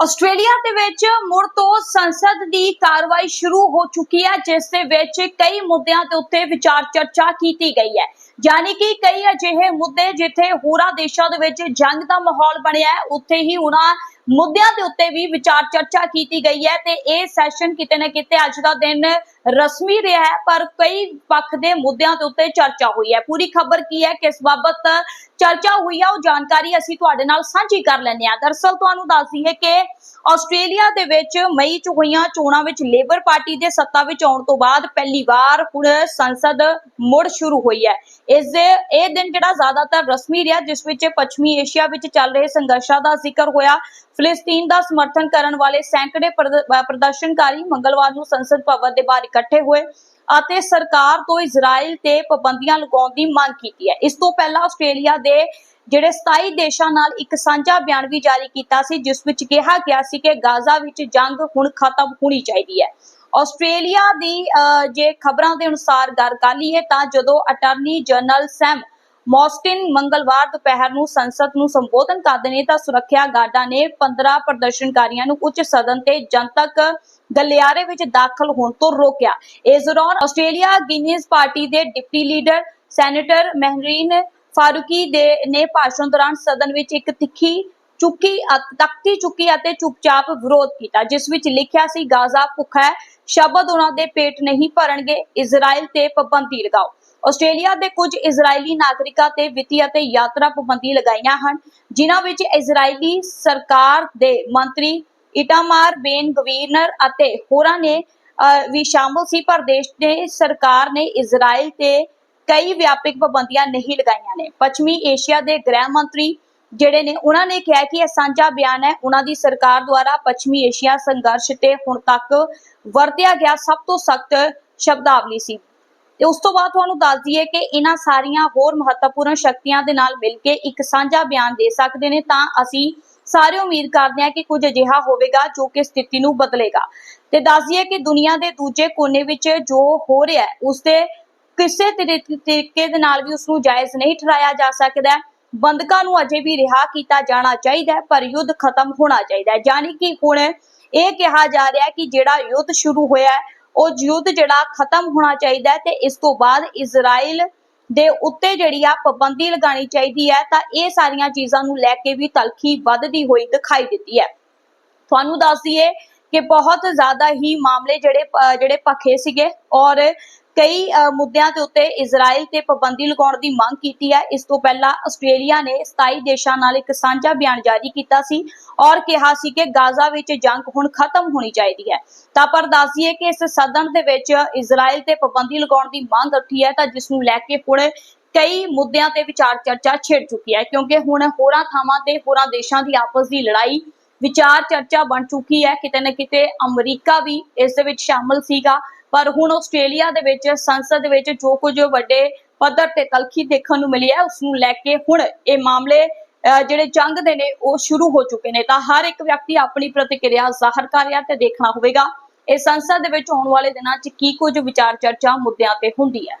Australia ਦੇ ਵਿੱਚ ਮੁੜ ਤੋਂ ਸੰਸਦ ਦੀ ਕਾਰਵਾਈ ਸ਼ੁਰੂ ਹੋ ਚੁੱਕੀ ਹੈ, ਜਿਸ ਦੇ ਵਿੱਚ ਕਈ ਮੁੱਦਿਆਂ ਦੇ ਉੱਤੇ ਵਿਚਾਰ ਚਰਚਾ ਕੀਤੀ ਗਈ ਹੈ। ਯਾਨੀ ਕਿ ਕਈ ਅਜਿਹੇ ਮੁੱਦੇ ਜਿੱਥੇ ਹੋਰਾਂ ਦੇਸ਼ਾਂ ਦੇ ਵਿੱਚ ਜੰਗ ਦਾ ਮਾਹੌਲ ਬਣਿਆ ਹੈ, ਉੱਥੇ ਹੀ ਉਹਨਾਂ ਮੁੱਦਿਆਂ ਦੇ ਉੱਤੇ ਵੀ ਵਿਚਾਰ ਚਰਚਾ ਕੀਤੀ ਗਈ ਹੈ ਤੇ ਇਹ ਸੈਸ਼ਨ ਕਿਤੇ ਨਾ ਕਿਤੇ ਅੱਜ ਦਾ ਦਿਨ ਰਸਮੀ ਰਿਹਾ ਹੈ, ਪਰ ਕਈ ਪੱਖ ਦੇ ਮੁੱਦਿਆਂ ਦੇ ਉੱਤੇ ਚਰਚਾ ਹੋਈ ਹੈ। ਪੂਰੀ ਖਬਰ ਕੀ ਹੈ, ਕਿਸ ਬਾਬਤ ਚਰਚਾ ਹੋਈ ਹੈ, ਉਹ ਜਾਣਕਾਰੀ ਅਸੀਂ ਤੁਹਾਡੇ ਨਾਲ ਸਾਂਝੀ ਕਰ ਲੈਂਦੇ ਹਾਂ। ਦਰਸਲ ਤੁਹਾਨੂੰ ਦੱਸ ਦਈਏ ਕਿ ਆਸਟ੍ਰੇਲੀਆ ਦੇ ਵਿੱਚ ਮਈ ਚ ਹੋਈਆਂ ਚੋਣਾਂ ਵਿੱਚ ਲੇਬਰ ਪਾਰਟੀ ਦੇ ਸੱਤਾ ਵਿੱਚ ਆਉਣ ਤੋਂ ਬਾਅਦ ਪਹਿਲੀ ਵਾਰ ਹੁਣ ਸੰਸਦ ਮੁੜ ਸ਼ੁਰੂ ਹੋਈ ਹੈ। ਇਸ ਦੇ, ਇਹ ਦਿਨ ਜਿਹੜਾ ਜ਼ਿਆਦਾਤਰ ਰਸਮੀ ਰਿਹਾ, ਜਿਸ ਵਿੱਚ ਪੱਛਮੀ ਏਸ਼ੀਆ ਵਿੱਚ ਚੱਲ ਰਹੇ ਸੰਘਰਸ਼ਾਂ ਦਾ ਜ਼ਿਕਰ ਹੋਇਆ। ਫਿਲਿਸਤੀਨ ਦਾ ਸਮਰਥਨ ਕਰਨ ਵਾਲੇ ਸੈਂਕੜੇ ਪ੍ਰਦਰਸ਼ਨਕਾਰੀ ਮੰਗਲਵਾਰ ਨੂੰ ਸੰਸਦ ਭਵਨ ਦੇ ਬਾਹਰ ਇਕੱਠੇ ਹੋਏ ਅਤੇ ਸਰਕਾਰ ਤੋਂ ਇਜ਼ਰਾਈਲ ਤੇ ਪਾਬੰਦੀਆਂ ਲਗਾਉਣ ਦੀ ਮੰਗ ਕੀਤੀ ਹੈ। ਇਸ ਤੋਂ ਪਹਿਲਾਂ ਆਸਟ੍ਰੇਲੀਆ ਦੇ ਜਿਹੜੇ 27 ਦੇਸ਼ਾਂ ਨਾਲ ਇੱਕ ਸਾਂਝਾ ਬਿਆਨ ਵੀ ਜਾਰੀ ਕੀਤਾ ਸੀ ਜਿਸ ਵਿੱਚ ਕਿਹਾ ਗਿਆ ਸੀ ਕਿ ਗਾਜ਼ਾ ਵਿੱਚ ਜੰਗ ਹੁਣ ਖਤਮ ਹੋਣੀ ਚਾਹੀਦੀ ਹੈ। ਆਸਟ੍ਰੇਲੀਆ ਦੀ ਅਹ, ਜੇ ਖਬਰਾਂ ਦੇ ਅਨੁਸਾਰ ਗੱਲ ਕਰ ਲਈਏ ਤਾਂ ਜਦੋਂ ਅਟਾਰਨੀ ਜਨਰਲ ਸੈਮ ਮੌਸਟਿਨ ਮੰਗਲਵਾਰ ਦੁਪਹਿਰ ਨੂੰ ਸੰਸਦ ਨੂੰ ਸੰਬੋਧਨ ਕਰਦੇ ਨੇ ਤਾਂ ਸੁਰੱਖਿਆ ਗਾਰਡਾਂ ਨੇ 15 ਪ੍ਰਦਰਸ਼ਨਕਾਰੀਆਂ ਨੂੰ ਉੱਚ ਸਦਨ ਤੇ ਜਨਤਕ ਗਲਿਆਰੇ ਵਿੱਚ ਦਾਖਲ ਹੋਣ ਤੋਂ ਰੋਕਿਆ। ਇਸ ਦੌਰਾਨ ਆਸਟ੍ਰੇਲੀਆ ਗਿਨੀਜ਼ ਪਾਰਟੀ ਦੇ deputy leader senator Mehreen Faruqi ਦੇ ਨੇ ਭਾਸ਼ਣ ਦੌਰਾਨ ਸਦਨ ਵਿੱਚ ਇੱਕ ਤਿੱਖੀ ਚੁੱਕੀ ਤਖਤੀ ਚੁੱਕੀ ਅਤੇ ਚੁੱਪਚਾਪ ਵਿਰੋਧ ਕੀਤਾ, ਜਿਸ ਵਿੱਚ ਲਿਖਿਆ ਸੀ, ਗਾਜ਼ਾ ਭੁੱਖਾ ਹੈ। ਸ਼ਬਦ ਉਹਨਾਂ ਦੇ ਪੇਟ ਨਹੀਂ ਭਰਨਗੇ ਇਜ਼ਰਾਈਲ ਤੇ ਪਾਬੰਦੀ ਲਗਾਓ। ਆਸਟ੍ਰੇਲੀਆ ਦੇ ਕੁਝ ਇਜ਼ਰਾਈਲੀ ਨਾਗਰਿਕਾਂ ਤੇ ਵਿੱਤੀ ਅਤੇ ਯਾਤਰਾ ਪਾਬੰਦੀ ਲਗਾਈਆਂ ਹਨ ਜਿਨ੍ਹਾਂ ਵਿੱਚ ਇਜ਼ਰਾਈਲੀ ਸਰਕਾਰ ਦੇ ਮੰਤਰੀ ਇਟਾਮਾਰ ਬੇਨ ਗਵੀਰਨਰ ਅਤੇ ਹੋਰਾਂ ਨੇ ਅਹ, ਵੀ ਸ਼ਾਮਲ ਸੀ ਪਰ ਦੇਸ਼ ਦੇ ਸਰਕਾਰ ਨੇ ਇਜ਼ਰਾਈਲ ਤੇ ਕਈ ਵਿਆਪਕ ਪਾਬੰਦੀਆਂ ਨਹੀਂ ਲਗਾਈਆਂ ਨੇ। ਪੱਛਮੀ ਏਸ਼ੀਆ ਦੇ ਗ੍ਰਹਿ ਮੰਤਰੀ ਜਿਹੜੇ ਨੇ, ਉਹਨਾਂ ਨੇ ਕਿਹਾ ਕਿ ਇਹ ਸਾਂਝਾ ਬਿਆਨ ਹੈ। ਉਹਨਾਂ ਦੀ ਸਰਕਾਰ ਦੁਆਰਾ ਪੱਛਮੀ ਏਸ਼ੀਆ ਸੰਘਰਸ਼ ਤੇ ਹੁਣ ਤੱਕ ਵਰਤਿਆ ਗਿਆ ਸਭ ਤੋਂ ਸਖਤ ਸ਼ਬਦਾਵਲੀ ਸੀ। ਤੇ ਉਸ ਤੋਂ ਬਾਅਦ ਤੁਹਾਨੂੰ ਦੱਸ ਦਈਏ ਕਿ ਇਹਨਾਂ ਸਾਰੀਆਂ ਹੋਰ ਮਹੱਤਵਪੂਰਨ ਸ਼ਕਤੀਆਂ ਦੇ ਨਾਲ ਮਿਲ ਕੇ ਇੱਕ ਸਾਂਝਾ ਬਿਆਨ ਦੇ ਸਕਦੇ ਨੇ। ਤਾਂ ਅਸੀਂ ਸਾਰੇ ਉਮੀਦ ਕਰਦੇ ਹਾਂ ਕਿ ਕੁਝ ਅਜਿਹਾ ਹੋਵੇਗਾ ਜੋ ਕਿ ਸਥਿਤੀ ਨੂੰ ਬਦਲੇਗਾ। ਤੇ ਦੱਸ ਦਈਏ ਕਿ ਦੁਨੀਆ ਦੇ ਦੂਜੇ ਕੋਨੇ ਵਿੱਚ ਜੋ ਹੋ ਰਿਹਾ ਹੈ ਉਸ ਦੇ ਕਿਸੇ ਤਰੀ- ਤਰੀਕੇ ਦੇ ਨਾਲ ਵੀ ਉਸ ਨੂੰ ਜਾਇਜ਼ ਨਹੀਂ ਠਹਿਰਾਇਆ ਜਾ ਸਕਦਾ। ਹੈ। ਬੰਦਕਾਂ ਨੂੰ ਅਜੇ ਵੀ ਰਿਹਾ ਕੀਤਾ ਜਾਣਾ ਚਾਹੀਦਾ ਹੈ, ਪਰ ਯੁੱਧ ਖਤਮ ਹੋਣਾ ਚਾਹੀਦਾ ਹੈ। ਯਾਨੀ ਕਿ ਹੁਣ ਇਹ ਕਿਹਾ ਜਾ ਰਿਹਾ ਕਿ ਜਿਹੜਾ ਯੁੱਧ ਸ਼ੁਰੂ ਹੋਇਆ ਹੈ ਉਹ ਯੁੱਧ ਜਿਹੜਾ ਖਤਮ ਹੋਣਾ ਚਾਹੀਦਾ ਹੈ ਤੇ ਇਸ ਤੋਂ ਬਾਅਦ ਇਜ਼ਰਾਈਲ ਦੇ ਉੱਤੇ ਜਿਹੜੀ ਆ ਪਾਬੰਦੀ ਲਗਾਣੀ ਚਾਹੀਦੀ ਹੈ ਤਾਂ ਇਹ ਸਾਰੀਆਂ ਚੀਜ਼ਾਂ ਨੂੰ ਲੈ ਕੇ ਵੀ ਤਲਖੀ ਵੱਧਦੀ ਹੋਈ ਦਿਖਾਈ ਦਿੱਤੀ ਹੈ। ਤੁਹਾਨੂੰ ਦੱਸ ਦਈਏ ਕਿ ਬਹੁਤ ਜ਼ਿਆਦਾ ਹੀ ਮਾਮਲੇ ਜਿਹੜੇ ਜਿਹੜੇ ਭਖੇ ਸੀਗੇ ਔਰ ਕਈ ਮੁੱਦਿਆਂ ਦੇ ਉੱਤੇ ਇਜ਼ਰਾਈਲ ਤੇ ਪਾਬੰਦੀ ਲਗਾਉਣ ਦੀ ਮੰਗ ਕੀਤੀ ਹੈ। ਇਸ ਤੋਂ ਪਹਿਲਾਂ ਆਸਟ੍ਰੇਲੀਆ ਨੇ 27 ਦੇਸ਼ਾਂ ਨਾਲ ਇੱਕ ਸਾਂਝਾ ਬਿਆਨ ਜਾਰੀ ਕੀਤਾ ਸੀ ਔਰ ਕਿਹਾ ਸੀ ਕਿ ਗਾਜ਼ਾ ਵਿੱਚ ਜੰਗ ਹੁਣ ਖਤਮ ਹੋਣੀ ਚਾਹੀਦੀ ਹੈ। ਤਾਂ ਪਰ ਦੱਸ ਦਈਏ ਕਿ ਇਸ ਸਦਨ ਦੇ ਵਿੱਚ ਇਜ਼ਰਾਈਲ ਤੇ ਪਾਬੰਦੀ ਲਗਾਉਣ ਦੀ ਮੰਗ ਉੱਠੀ ਹੈ ਤਾਂ ਜਿਸ ਨੂੰ ਲੈ ਕੇ ਹੁਣ ਕਈ ਮੁੱਦਿਆਂ ਤੇ ਵਿਚਾਰ ਚਰਚਾ ਛਿੜ ਚੁੱਕੀ ਹੈ ਕਿਉਂਕਿ ਹੁਣ ਹੋਰਾਂ ਥਾਵਾਂ ਤੇ ਹੋਰਾਂ ਦੇਸ਼ਾਂ ਦੀ ਆਪਸ ਦੀ ਲੜਾਈ, ਵਿਚਾਰ ਚਰਚਾ ਬਣ ਚੁੱਕੀ ਹੈ। ਕਿਤੇ ਨਾ ਕਿਤੇ ਅਮਰੀਕਾ ਵੀ ਇਸ ਦੇ ਵਿੱਚ ਸ਼ਾਮਲ ਸੀਗਾ। ਪਰ ਹੁਣ ਆਸਟ੍ਰੇਲੀਆ ਦੇ ਵਿੱਚ, ਸੰਸਦ ਦੇ ਵਿੱਚ ਜੋ ਕੁਝ ਵੱਡੇ ਪੱਧਰ ਤੇ ਤਲਖੀ ਦੇਖਣ ਨੂੰ ਮਿਲੀ ਹੈ ਉਸ ਨੂੰ ਲੈ ਕੇ ਹੁਣ ਇਹ ਮਾਮਲੇ ਜਿਹੜੇ ਜੰਗ ਦੇ ਨੇ, ਉਹ ਸ਼ੁਰੂ ਹੋ ਚੁੱਕੇ ਨੇ। ਤਾਂ ਹਰ ਇੱਕ ਵਿਅਕਤੀ ਆਪਣੀ ਪ੍ਰਤੀਕਿਰਿਆ ਜ਼ਾਹਰ ਕਰ ਰਿਹਾ ਤੇ ਦੇਖਣਾ ਹੋਵੇਗਾ। ਇਹ ਸੰਸਦ ਦੇ ਵਿੱਚ ਆਉਣ ਵਾਲੇ ਦਿਨਾਂ 'ਚ ਕੀ ਕੁਝ ਵਿਚਾਰ ਚਰਚਾ ਮੁੱਦਿਆਂ ਤੇ ਹੁੰਦੀ ਹੈ।